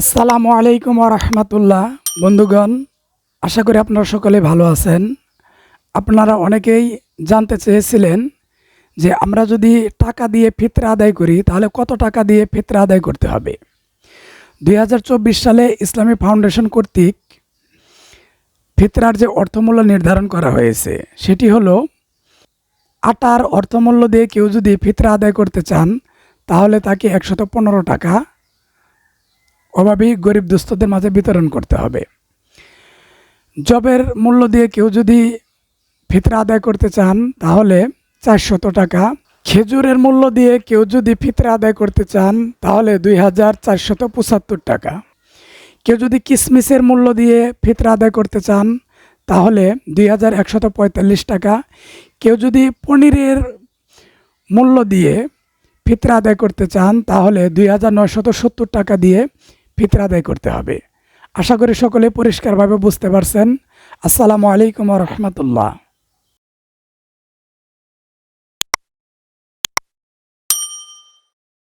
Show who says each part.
Speaker 1: আসসালামু আলাইকুম রহমতুল্লাহ বন্ধুগণ, আশা করি আপনারা সকলে ভালো আছেন। আপনারা অনেকেই জানতে চেয়েছিলেন যে আমরা যদি টাকা দিয়ে ফিতরা আদায় করি, তাহলে কত টাকা দিয়ে ফিতরা আদায় করতে হবে? দু হাজার চব্বিশ সালে ইসলামী ফাউন্ডেশন কর্তৃক ফিতরার যে অর্থমূল্য নির্ধারণ করা হয়েছে, সেটি হলো, আটার অর্থমূল্য দিয়ে কেউ যদি ফিতরা আদায় করতে চান, তাহলে তাকে একশত পনেরো টাকা অভাবী গরিব দুস্থদের মাঝে বিতরণ করতে হবে। জবের মূল্য দিয়ে কেউ যদি ফিতরা আদায় করতে চান, তাহলে চারশত টাকা। খেজুরের মূল্য দিয়ে কেউ যদি ফিতরা আদায় করতে চান, তাহলে দুই হাজার চারশত পঁচাত্তর টাকা। কেউ যদি কিসমিসের মূল্য দিয়ে ফিতরা আদায় করতে চান, তাহলে দুই হাজার একশত পঁয়তাল্লিশ টাকা। কেউ যদি পনিরের মূল্য দিয়ে ফিতরা আদায় করতে চান, তাহলে দুই হাজার নয়শত সত্তর টাকা দিয়ে ফিতরা আদায় করতে হবে। আশা করি সকলে পরিষ্কারভাবে বুঝতে পারছেন। আসসালামু আলাইকুম রহমতুল্লাহ।